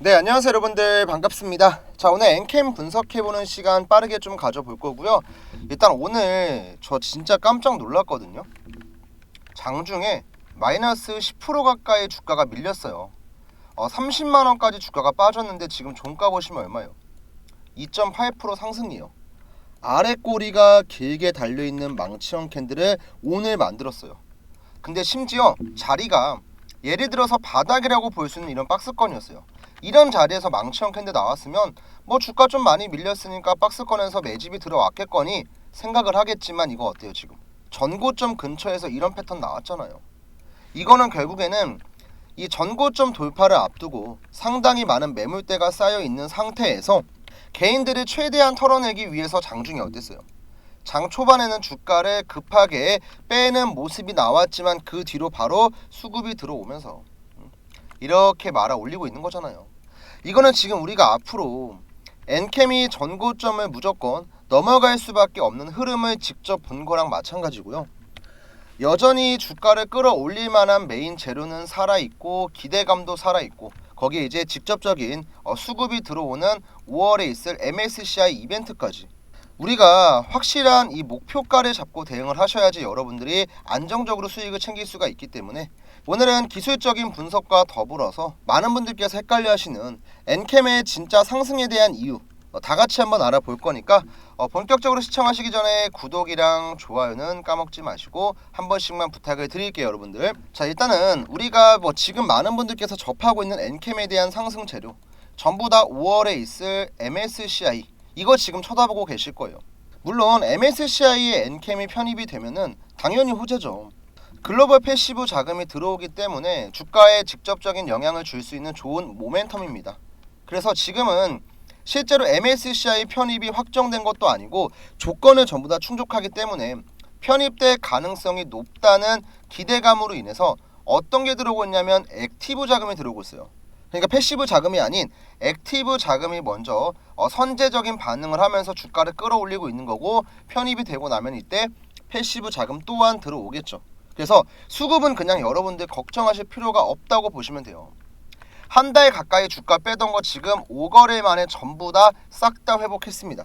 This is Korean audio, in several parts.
네 안녕하세요 여러분들. 반갑습니다. 자 오늘 엔캠 분석해보는 시간 빠르게 좀 가져볼 거고요. 일단 오늘 저 진짜 깜짝 놀랐거든요. 장중에 마이너스 10% 가까이 주가가 밀렸어요. 어, 30만 원까지 주가가 빠졌는데 지금 종가 보시면 얼마예요? 2.8% 상승이에요. 아래 꼬리가 길게 달려있는 망치형 캔들을 오늘 만들었어요. 근데 심지어 자리가 예를 들어서 바닥이라고 볼 수 있는 이런 박스권이었어요 이런 자리에서 망치 형 캔들 나왔으면 뭐 주가 좀 많이 밀렸으니까 박스권에서 매집이 들어왔겠거니 생각을 하겠지만 이거 어때요 지금? 전고점 근처에서 이런 패턴 나왔잖아요. 이거는 결국에는 이 전고점 돌파를 앞두고 상당히 많은 매물대가 쌓여 있는 상태에서 개인들이 최대한 털어내기 위해서 장중에 어땠어요? 장 초반에는 주가를 급하게 빼는 모습이 나왔지만 그 뒤로 바로 수급이 들어오면서 이렇게 말아 올리고 있는 거잖아요. 이거는 지금 우리가 앞으로 엔캠이 전고점을 무조건 넘어갈 수밖에 없는 흐름을 직접 본 거랑 마찬가지고요. 여전히 주가를 끌어올릴 만한 메인 재료는 살아있고 기대감도 살아있고 거기에 이제 직접적인 어, 수급이 들어오는 5월에 있을 MSCI 이벤트까지 우리가 확실한 이 목표가를 잡고 대응을 하셔야지 여러분들이 안정적으로 수익을 챙길 수가 있기 때문에 오늘은 기술적인 분석과 더불어서 많은 분들께서 헷갈려 하시는 엔캠의 진짜 상승에 대한 이유 어, 다 같이 한번 알아볼 거니까 어, 본격적으로 시청하시기 전에 구독이랑 좋아요는 까먹지 마시고 한 번씩만 부탁을 드릴게요 여러분들. 자 일단은 우리가 뭐 지금 많은 분들께서 접하고 있는 엔캠에 대한 상승 재료 전부 다 5월에 있을 MSCI 이거 지금 쳐다보고 계실 거예요. 물론 MSCI에 엔캠이 편입이 되면은 당연히 호재죠 글로벌 패시브 자금이 들어오기 때문에 주가에 직접적인 영향을 줄 수 있는 좋은 모멘텀입니다. 그래서 지금은 실제로 MSCI 편입이 확정된 것도 아니고 조건을 전부 다 충족하기 때문에 편입될 가능성이 높다는 기대감으로 인해서 어떤 게 들어오고 있냐면 액티브 자금이 들어오고 있어요. 그러니까 패시브 자금이 아닌 액티브 자금이 먼저 어, 선제적인 반응을 하면서 주가를 끌어올리고 있는 거고 편입이 되고 나면 이때 패시브 자금 또한 들어오겠죠. 그래서 수급은 그냥 여러분들 걱정하실 필요가 없다고 보시면 돼요. 한 달 가까이 주가 빼던 거 지금 5거래 만에 전부 다싹다 회복했습니다.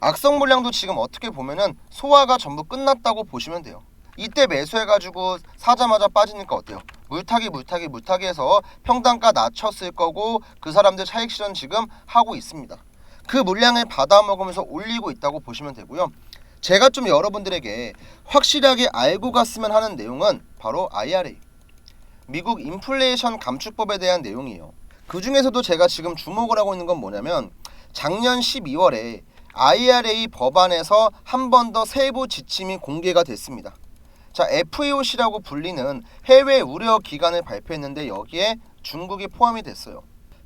악성 물량도 지금 어떻게 보면은 소화가 전부 끝났다고 보시면 돼요. 이때 매수해가지고 사자마자 빠지니까 어때요? 물타기 물타기 물타기 해서 평단가 낮췄을 거고 그 사람들 차익 실현 지금 하고 있습니다. 그 물량을 받아먹으면서 올리고 있다고 보시면 되고요. 제가 좀 여러분들에게 확실하게 알고 갔으면 하는 내용은 바로 IRA 미국 인플레이션 감축법에 대한 내용이에요. 그 중에서도 제가 지금 주목을 하고 있는 건 뭐냐면 작년 12월에 IRA 법안에서 한 번 더 세부 지침이 공개가 됐습니다. 자, FEOC라고 불리는 해외 우려 기관을 발표했는데 여기에 중국이 포함이 됐어요.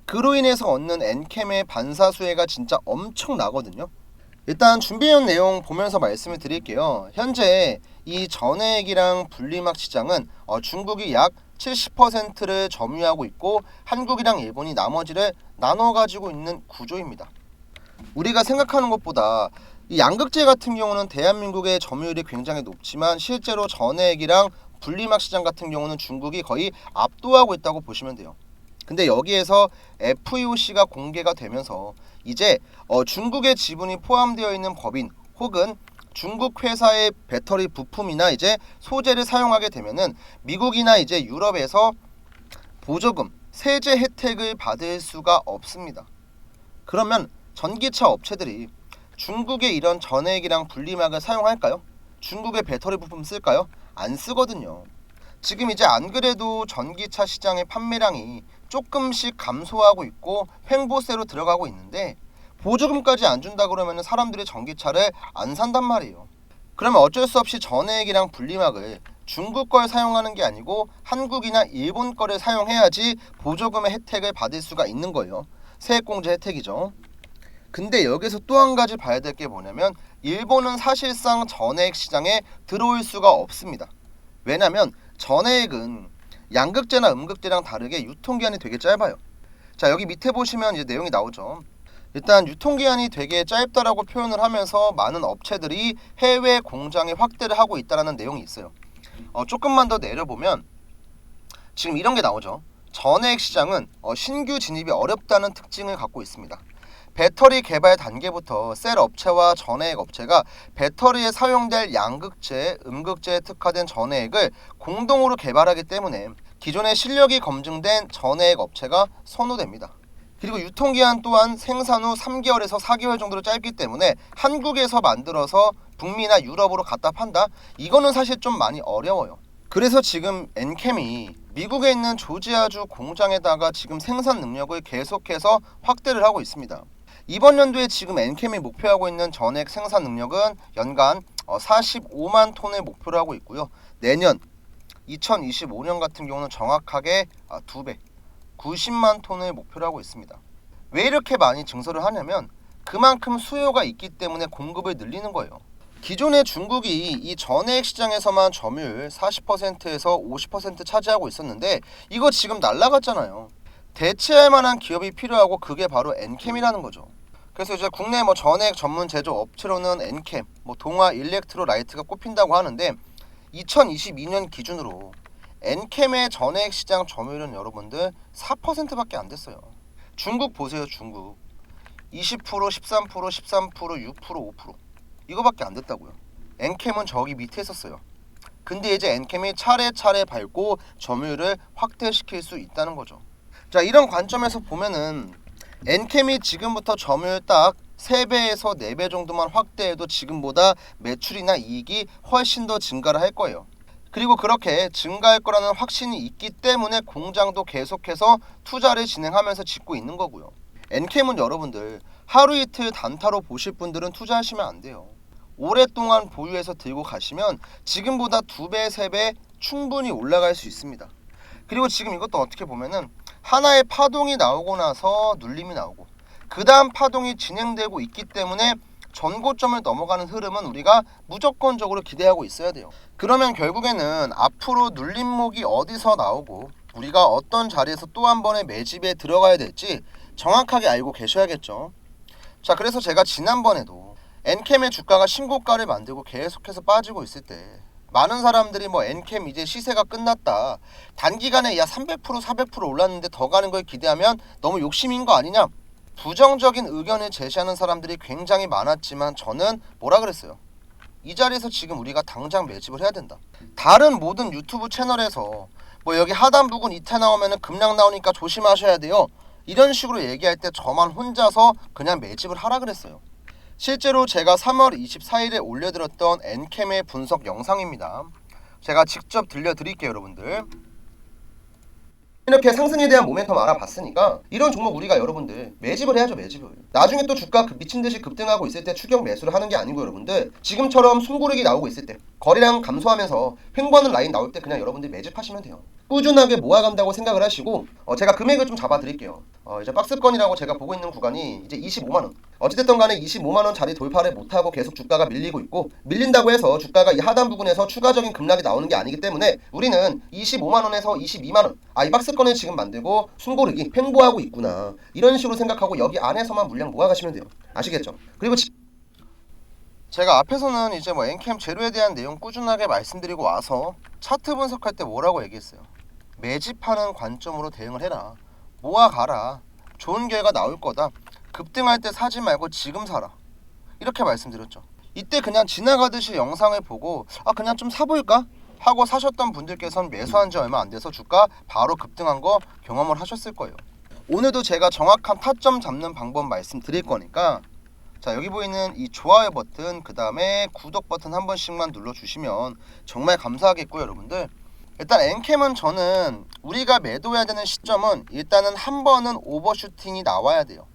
그로 인해서 얻는 엔캠의 반사 수혜가 진짜 엄청나거든요. 일단 준비해온 내용 보면서 말씀을 드릴게요. 현재 이 전액이랑 분리막 시장은 어, 중국이 약 70%를 점유하고 있고 한국이랑 일본이 나머지를 나눠 가지고 있는 구조입니다. 우리가 생각하는 것보다 이 양극재 같은 경우는 대한민국의 점유율이 굉장히 높지만 실제로 전액이랑 분리막 시장 같은 경우는 중국이 거의 압도하고 있다고 보시면 돼요. 근데 여기에서 FEOC가 공개가 되면서 이제 어, 중국의 지분이 포함되어 있는 법인 혹은 중국 회사의 배터리 부품이나 이제 소재를 사용하게 되면은 미국이나 이제 유럽에서 보조금, 세제 혜택을 받을 수가 없습니다. 그러면 전기차 업체들이 중국의 이런 전액이랑 분리막을 사용할까요? 중국의 배터리 부품 쓸까요? 안 쓰거든요. 지금 이제 안 그래도 전기차 시장의 판매량이 조금씩 감소하고 있고 횡보세로 들어가고 있는데 보조금까지 안 준다 그러면 사람들이 전기차를 안 산단 말이에요. 그러면 어쩔 수 없이 전액이랑 분리막을 중국 걸 사용하는 게 아니고 한국이나 일본 거를 사용해야지 보조금의 혜택을 받을 수가 있는 거예요. 세액공제 혜택이죠. 근데 여기서 또 한 가지 봐야 될 게 뭐냐면 일본은 사실상 전액 시장에 들어올 수가 없습니다. 왜냐면 전액은 양극재나 음극재랑 다르게 유통기한이 되게 짧아요. 자 여기 밑에 보시면 이제 내용이 나오죠. 일단 유통기한이 되게 짧다라고 표현을 하면서 많은 업체들이 해외 공장에 확대를 하고 있다라는 내용이 있어요. 어, 조금만 더 내려보면 지금 이런 게 나오죠. 전액 시장은 어, 신규 진입이 어렵다는 특징을 갖고 있습니다. 배터리 개발 단계부터 셀 업체와 전해액 업체가 배터리에 사용될 양극재, 음극재에 특화된 전해액을 공동으로 개발하기 때문에 기존의 실력이 검증된 전해액 업체가 선호됩니다. 그리고 유통기한 또한 생산 후 3개월에서 4개월 정도로 짧기 때문에 한국에서 만들어서 북미나 유럽으로 갖다 판다? 이거는 사실 좀 많이 어려워요. 그래서 지금 엔캠이 미국에 있는 조지아주 공장에다가 지금 생산 능력을 계속해서 확대를 하고 있습니다. 이번 연도에 지금 엔캠이 목표하고 있는 전액 생산 능력은 연간 어, 45만 톤을 목표로 하고 있고요. 내년 2025년 같은 경우는 정확하게 아, 2배 90만 톤을 목표로 하고 있습니다. 왜 이렇게 많이 증설을 하냐면 그만큼 수요가 있기 때문에 공급을 늘리는 거예요. 기존의 중국이 이 전액 시장에서만 점유율 40%에서 50% 차지하고 있었는데 이거 지금 날라갔잖아요. 대체할 만한 기업이 필요하고 그게 바로 엔캠이라는 거죠. 그래서 이제 국내 뭐 전액 전문 제조 업체로는 엔캠, 뭐 동아 일렉트로 라이트가 꼽힌다고 하는데 2022년 기준으로 엔캠의 전액 시장 점유율은 여러분들 4%밖에 안 됐어요. 중국 보세요, 중국. 20%, 13%, 13%, 6%, 5% 이거밖에 안 됐다고요. 엔캠은 저기 밑에 있었어요. 근데 이제 엔캠이 차례차례 밟고 점유율을 확대시킬 수 있다는 거죠. 자, 이런 관점에서 보면은 엔캠이 지금부터 점유율 딱 3배에서 4배 정도만 확대해도 지금보다 매출이나 이익이 훨씬 더 증가를 할 거예요. 그리고 그렇게 증가할 거라는 확신이 있기 때문에 공장도 계속해서 투자를 진행하면서 짓고 있는 거고요. 엔캠은 여러분들 하루 이틀 단타로 보실 분들은 투자하시면 안 돼요. 오랫동안 보유해서 들고 가시면 지금보다 두 배, 세배 충분히 올라갈 수 있습니다. 그리고 지금 이것도 어떻게 보면은 하나의 파동이 나오고 나서 눌림이 나오고 그 다음 파동이 진행되고 있기 때문에 전고점을 넘어가는 흐름은 우리가 무조건적으로 기대하고 있어야 돼요. 그러면 결국에는 앞으로 눌림목이 어디서 나오고 우리가 어떤 자리에서 또 한 번의 매집에 들어가야 될지 정확하게 알고 계셔야겠죠. 자, 그래서 제가 지난번에도 엔캠의 주가가 신고가를 만들고 계속해서 빠지고 있을 때 많은 사람들이 뭐 엔캠 이제 시세가 끝났다. 단기간에 야 300% 400% 올랐는데 더 가는 걸 기대하면 너무 욕심인 거 아니냐? 부정적인 의견을 제시하는 사람들이 굉장히 많았지만 저는 뭐라 그랬어요? 이 자리에서 지금 우리가 당장 매집을 해야 된다. 다른 모든 유튜브 채널에서 뭐 여기 하단 부근 이탈 나오면은 급락 나오니까 조심하셔야 돼요. 이런 식으로 얘기할 때 저만 혼자서 그냥 매집을 하라 그랬어요. 실제로 제가 3월 24일에 올려드렸던 엔캠의 분석 영상입니다. 제가 직접 들려드릴게요, 여러분들. 이렇게 상승에 대한 모멘텀 알아봤으니까 이런 종목 우리가 여러분들 매집을 해야죠 매집을 나중에 또 주가 급 미친 듯이 급등하고 있을 때 추격 매수를 하는 게 아니고 여러분들 지금처럼 숨고르기 나오고 있을 때 거래량 감소하면서 횡보하는 라인 나올 때 그냥 여러분들 매집하시면 돼요 꾸준하게 모아간다고 생각을 하시고 어, 제가 금액을 좀 잡아드릴게요 어, 이제 박스권이라고 제가 보고 있는 구간이 이제 25만 원 어찌됐든 간에 25만 원 자리 돌파를 못하고 계속 주가가 밀리고 있고 밀린다고 해서 주가가 이 하단 부분에서 추가적인 급락이 나오는 게 아니기 때문에 우리는 25만 원에서 22만 원 아 이 박스권을 지금 만들고 숨고르기 횡보하고 있구나 이런 식으로 생각하고 여기 안에서만 물량 모아가시면 돼요 아시겠죠? 그리고 지- 제가 앞에서는 이제 뭐 엔캠 제로에 대한 내용 꾸준하게 말씀드리고 와서 차트 분석할 때 뭐라고 얘기했어요? 매집하는 관점으로 대응을 해라. 모아가라. 좋은 결과 나올 거다. 급등할 때 사지 말고 지금 사라. 이렇게 말씀드렸죠. 이때 그냥 지나가듯이 영상을 보고 아 그냥 좀 사볼까? 하고 사셨던 분들께서는 매수한 지 얼마 안 돼서 주가 바로 급등한 거 경험을 하셨을 거예요. 오늘도 제가 정확한 타점 잡는 방법 말씀드릴 거니까 자 여기 보이는 이 좋아요 버튼 그 다음에 구독 버튼 한 번씩만 눌러주시면 정말 감사하겠고요 여러분들 일단 엔캠은 저는 우리가 매도해야 되는 시점은 일단은 한 번은 오버슈팅이 나와야 돼요.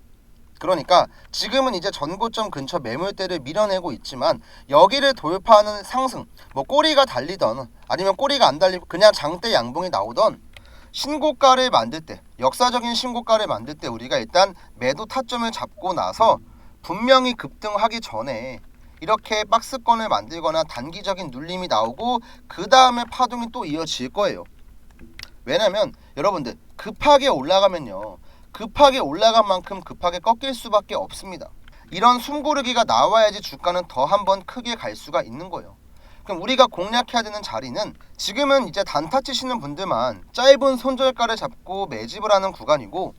그러니까 지금은 이제 전고점 근처 매물대를 밀어내고 있지만 여기를 돌파하는 상승 뭐 꼬리가 달리던 아니면 꼬리가 안 달리고 그냥 장대 양봉이 나오던 신고가를 만들 때 역사적인 신고가를 만들 때 우리가 일단 매도 타점을 잡고 나서 분명히 급등하기 전에 이렇게 박스권을 만들거나 단기적인 눌림이 나오고 그 다음에 파동이 또 이어질 거예요. 왜냐면 여러분들 급하게 올라가면요. 급하게 올라간 만큼 급하게 꺾일 수밖에 없습니다. 이런 숨고르기가 나와야지 주가는 더 한 번 크게 갈 수가 있는 거예요. 그럼 우리가 공략해야 되는 자리는 지금은 이제 단타 치시는 분들만 짧은 손절가를 잡고 매집을 하는 구간이고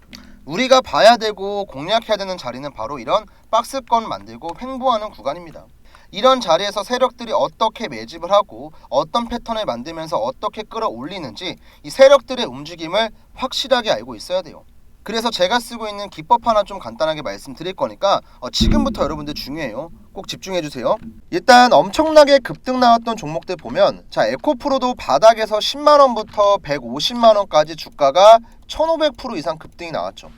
우리가 봐야 되고 공략해야 되는 자리는 바로 이런 박스권 만들고 횡보하는 구간입니다. 이런 자리에서 세력들이 어떻게 매집을 하고 어떤 패턴을 만들면서 어떻게 끌어올리는지 이 세력들의 움직임을 확실하게 알고 있어야 돼요. 그래서 제가 쓰고 있는 기법 하나 좀 간단하게 말씀드릴 거니까 어, 지금부터 여러분들 중요해요. 꼭 집중해 주세요. 일단 엄청나게 급등 나왔던 종목들 보면 자 에코프로도 바닥에서 10만 원부터 150만 원까지 주가가 1,500% 이상 급등이 나왔죠.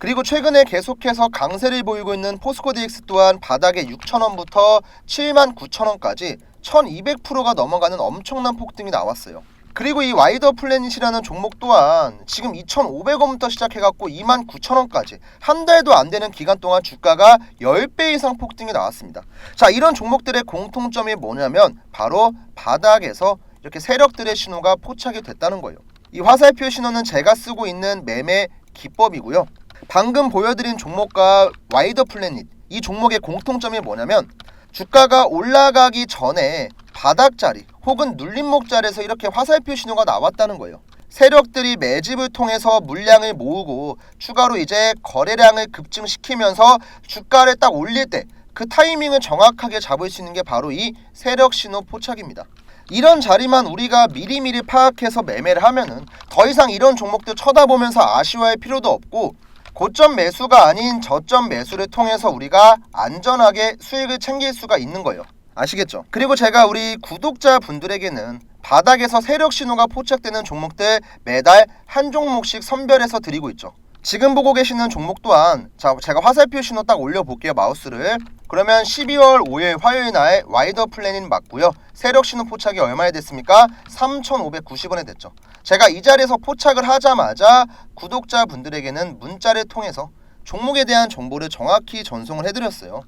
그리고 최근에 계속해서 강세를 보이고 있는 포스코 DX 또한 바닥에 6,000원부터 7만 9,000원까지 1,200%가 넘어가는 엄청난 폭등이 나왔어요. 그리고 이 와이더 플래닛이라는 종목 또한 지금 2,500원부터 시작해갖고 29,000원까지 한 달도 안 되는 기간 동안 주가가 10배 이상 폭등이 나왔습니다. 자, 이런 종목들의 공통점이 뭐냐면 바로 바닥에서 이렇게 세력들의 신호가 포착이 됐다는 거예요. 이 화살표 신호는 제가 쓰고 있는 매매 기법이고요. 방금 보여드린 종목과 와이더 플래닛 이 종목의 공통점이 뭐냐면 주가가 올라가기 전에 바닥자리 혹은 눌림목 자리에서 이렇게 화살표 신호가 나왔다는 거예요. 세력들이 매집을 통해서 물량을 모으고 추가로 이제 거래량을 급증시키면서 주가를 딱 올릴 때 그 타이밍을 정확하게 잡을 수 있는 게 바로 이 세력 신호 포착입니다. 이런 자리만 우리가 미리미리 파악해서 매매를 하면은 더 이상 이런 종목들 쳐다보면서 아쉬워할 필요도 없고 고점 매수가 아닌 저점 매수를 통해서 우리가 안전하게 수익을 챙길 수가 있는 거예요. 아시겠죠? 그리고 제가 우리 구독자 분들에게는 바닥에서 세력 신호가 포착되는 종목들 매달 한 종목씩 선별해서 드리고 있죠. 지금 보고 계시는 종목 또한 자 제가 화살표 신호 딱 올려볼게요 마우스를 그러면 12월 5일 화요일 날 와이더 플래닛 맞고요 세력 신호 포착이 얼마에 됐습니까? 3,590원에 됐죠 제가 이 자리에서 포착을 하자마자 구독자 분들에게는 문자를 통해서 종목에 대한 정보를 정확히 전송을 해드렸어요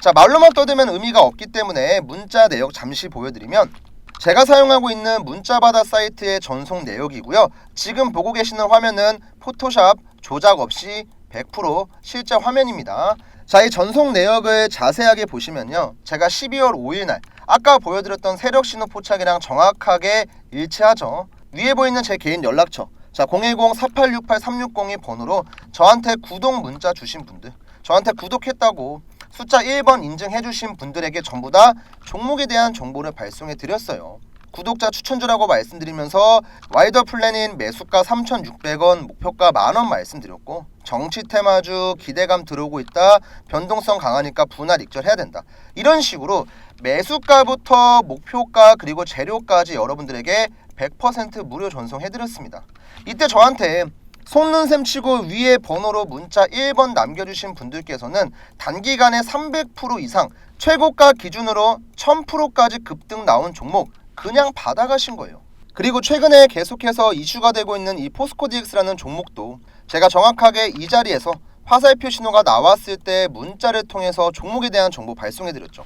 자 말로만 떠들면 의미가 없기 때문에 문자 내역 잠시 보여드리면 제가 사용하고 있는 문자바다 사이트의 전송 내역이고요. 지금 보고 계시는 화면은 포토샵 조작 없이 100% 실제 화면입니다. 자, 이 전송 내역을 자세하게 보시면요. 제가 12월 5일 날 아까 보여드렸던 세력 신호 포착이랑 정확하게 일치하죠. 위에 보이는 제 개인 연락처 자 010-4868-360이 번호로 저한테 구독 문자 주신 분들 저한테 구독했다고 숫자 1번 인증해 주신 분들에게 전부 다 종목에 대한 정보를 발송해 드렸어요. 구독자 추천주라고 말씀드리면서 와이더 플래닛 매수가 3,600원, 목표가 만원 말씀드렸고 정치 테마주 기대감 들어오고 있다. 변동성 강하니까 분할 익절해야 된다. 이런 식으로 매수가부터 목표가 그리고 재료까지 여러분들에게 100% 무료 전송해드렸습니다. 이때 저한테 속는 셈 치고 위에 번호로 문자 1번 남겨주신 분들께서는 단기간에 300% 이상 최고가 기준으로 1000%까지 급등 나온 종목 그냥 받아가신 거예요. 그리고 최근에 계속해서 이슈가 되고 있는 이 포스코 DX라는 종목도 제가 정확하게 이 자리에서 화살표 신호가 나왔을 때 문자를 통해서 종목에 대한 정보 발송해드렸죠.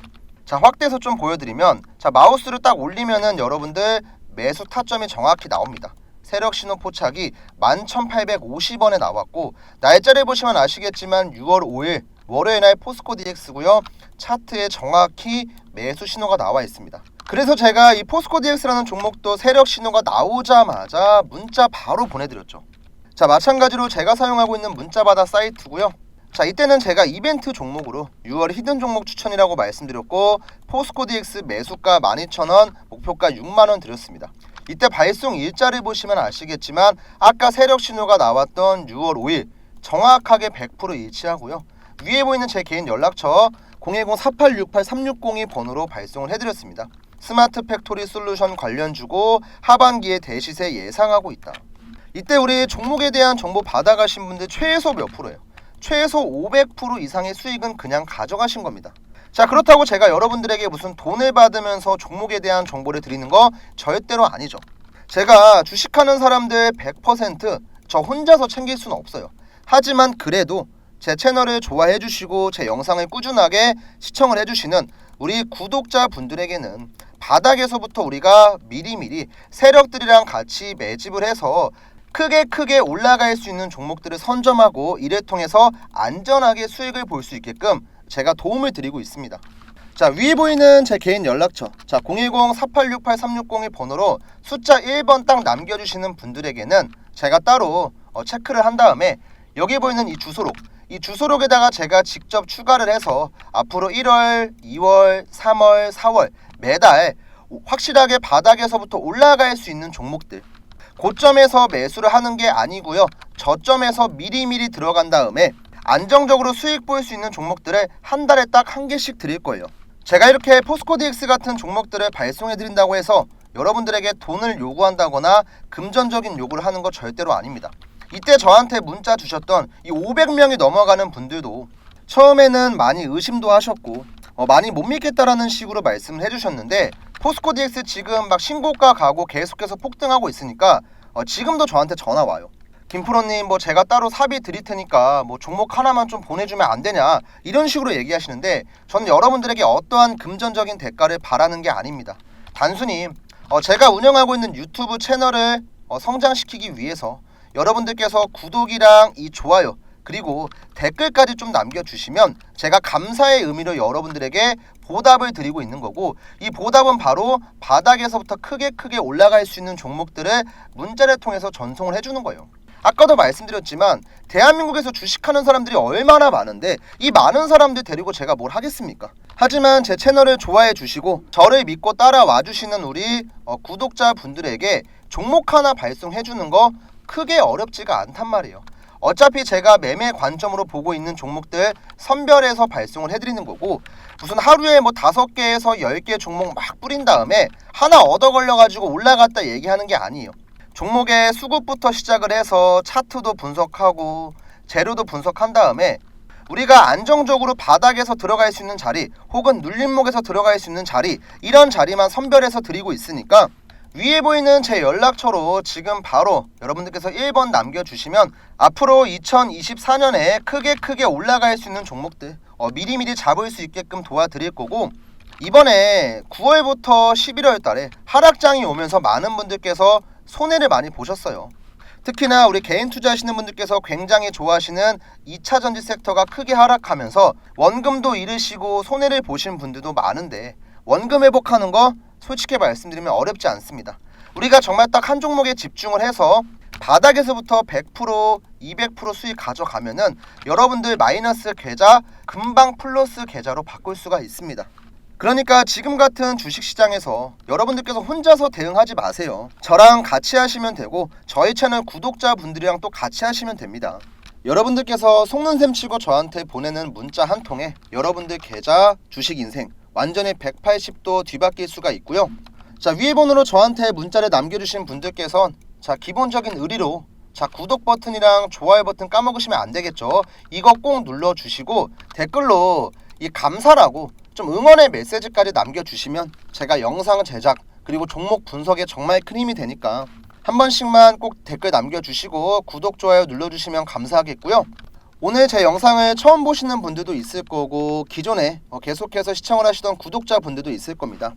자 확대해서 좀 보여드리면 자 마우스를 딱 올리면은 여러분들 매수 타점이 정확히 나옵니다. 세력 신호 포착이 11,850원에 나왔고 날짜를 보시면 아시겠지만 6월 5일 월요일 날 포스코 DX고요. 차트에 정확히 매수 신호가 나와 있습니다. 그래서 제가 이 포스코 DX라는 종목도 세력 신호가 나오자마자 문자 바로 보내드렸죠. 자 마찬가지로 제가 사용하고 있는 문자바다 사이트고요. 자 이때는 제가 이벤트 종목으로 6월 히든 종목 추천이라고 말씀드렸고 포스코 DX 매수가 12,000원 목표가 6만원 드렸습니다. 이때 발송 일자를 보시면 아시겠지만 아까 세력 신호가 나왔던 6월 5일 정확하게 100% 일치하고요. 위에 보이는 제 개인 연락처 010-4868-360이 번호로 발송을 해드렸습니다. 스마트 팩토리 솔루션 관련 주고 하반기에 대시세 예상하고 있다. 이때 우리 종목에 대한 정보 받아가신 분들 최소 몇 프로예요? 최소 500% 이상의 수익은 그냥 가져가신 겁니다. 자 그렇다고 제가 여러분들에게 무슨 돈을 받으면서 종목에 대한 정보를 드리는 거 절대로 아니죠. 제가 주식하는 사람들 100%저 혼자서 챙길 수는 없어요. 하지만 그래도 제 채널을 좋아해 주시고 제 영상을 꾸준하게 시청을 해 주시는 우리 구독자 분들에게는 바닥에서부터 우리가 미리미리 세력들이랑 같이 매집을 해서 크게 크게 올라갈 수 있는 종목들을 선점하고 이를 통해서 안전하게 수익을 볼 수 있게끔 제가 도움을 드리고 있습니다. 자 위에 보이는 제 개인 연락처 자 010-4868-360의 번호로 숫자 1번 딱 남겨주시는 분들에게는 제가 따로 어, 체크를 한 다음에 여기 보이는 이 주소록 이 주소록에다가 제가 직접 추가를 해서 앞으로 1월, 2월, 3월, 4월 매달 확실하게 바닥에서부터 올라갈 수 있는 종목들 고점에서 매수를 하는 게 아니고요 저점에서 미리미리 들어간 다음에 안정적으로 수익 볼수 있는 종목들을 한 달에 딱 한 개씩 드릴 거예요 제가 이렇게 포스코 DX 같은 종목들을 발송해 드린다고 해서 여러분들에게 돈을 요구한다거나 금전적인 요구를 하는 거 절대로 아닙니다. 이때 저한테 문자 주셨던 이 500명이 넘어가는 분들도 처음에는 많이 의심도 하셨고 어, 많이 못 믿겠다라는 식으로 말씀을 해주셨는데 포스코 DX 지금 막 신고가 가고 계속해서 폭등하고 있으니까 어, 지금도 저한테 전화 와요. 김프로님 뭐 제가 따로 사비 드릴 테니까 뭐 종목 하나만 좀 보내주면 안 되냐 이런 식으로 얘기하시는데 저는 여러분들에게 어떠한 금전적인 대가를 바라는 게 아닙니다. 단순히 어, 제가 운영하고 있는 유튜브 채널을 어, 성장시키기 위해서 여러분들께서 구독이랑 이 좋아요 그리고 댓글까지 좀 남겨주시면 제가 감사의 의미로 여러분들에게 보답을 드리고 있는 거고 이 보답은 바로 바닥에서부터 크게 크게 올라갈 수 있는 종목들을 문자를 통해서 전송을 해주는 거예요. 아까도 말씀드렸지만 대한민국에서 주식하는 사람들이 얼마나 많은데 이 많은 사람들 데리고 제가 뭘 하겠습니까? 하지만 제 채널을 좋아해 주시고 저를 믿고 따라와 주시는 우리 어, 구독자 분들에게 종목 하나 발송해 주는 거 크게 어렵지가 않단 말이에요. 어차피 제가 매매 관점으로 보고 있는 종목들 선별해서 발송을 해드리는 거고 무슨 하루에 뭐 다섯 개에서 열 개 종목 막 뿌린 다음에 하나 얻어 걸려가지고 올라갔다 얘기하는 게 아니에요. 종목의 수급부터 시작을 해서 차트도 분석하고 재료도 분석한 다음에 우리가 안정적으로 바닥에서 들어갈 수 있는 자리 혹은 눌림목에서 들어갈 수 있는 자리 이런 자리만 선별해서 드리고 있으니까 위에 보이는 제 연락처로 지금 바로 여러분들께서 1번 남겨주시면 앞으로 2024년에 크게 크게 올라갈 수 있는 종목들 어, 미리미리 잡을 수 있게끔 도와드릴 거고 이번에 9월부터 11월 달에 하락장이 오면서 많은 분들께서 손해를 많이 보셨어요. 특히나 우리 개인 투자하시는 분들께서 굉장히 좋아하시는 2차 전지 섹터가 크게 하락하면서 원금도 잃으시고 손해를 보신 분들도 많은데 원금 회복하는 거 솔직히 말씀드리면 어렵지 않습니다. 우리가 정말 딱 한 종목에 집중을 해서 바닥에서부터 100% 200% 수익 가져가면은 여러분들 마이너스 계좌 금방 플러스 계좌로 바꿀 수가 있습니다. 그러니까 지금 같은 주식 시장에서 여러분들께서 혼자서 대응하지 마세요. 저랑 같이 하시면 되고 저희 채널 구독자분들이랑 또 같이 하시면 됩니다. 여러분들께서 속는 셈 치고 저한테 보내는 문자 한 통에 여러분들 계좌 주식 인생 완전히 180도 뒤바뀔 수가 있고요. 자 위에 번호로 저한테 문자를 남겨주신 분들께선 자 기본적인 의리로 자 구독 버튼이랑 좋아요 버튼 까먹으시면 안 되겠죠. 이거 꼭 눌러주시고 댓글로 이 감사라고 좀 응원의 메시지까지 남겨주시면 제가 영상 제작 그리고 종목 분석에 정말 큰 힘이 되니까 한 번씩만 꼭 댓글 남겨주시고 구독 좋아요 눌러주시면 감사하겠고요. 오늘 제 영상을 처음 보시는 분들도 있을 거고 기존에 어, 계속해서 시청을 하시던 구독자분들도 있을 겁니다.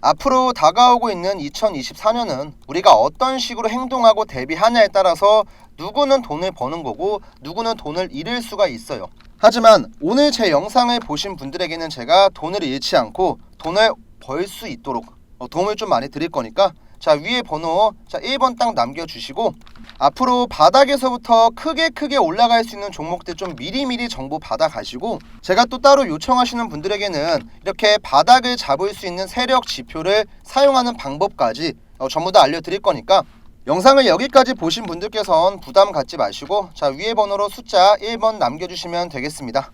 앞으로 다가오고 있는 2024년은 우리가 어떤 식으로 행동하고 대비하냐에 따라서 누구는 돈을 버는 거고 누구는 돈을 잃을 수가 있어요. 하지만 오늘 제 영상을 보신 분들에게는 제가 돈을 잃지 않고 돈을 벌 수 있도록 어, 도움을 좀 많이 드릴 거니까 자 위에 번호 자 1번 딱 남겨주시고 앞으로 바닥에서부터 크게 크게 올라갈 수 있는 종목들 좀 미리미리 정보 받아가시고 제가 또 따로 요청하시는 분들에게는 이렇게 바닥을 잡을 수 있는 세력 지표를 사용하는 방법까지 어, 전부 다 알려드릴 거니까 영상을 여기까지 보신 분들께선 부담 갖지 마시고 자 위에 번호로 숫자 1번 남겨주시면 되겠습니다.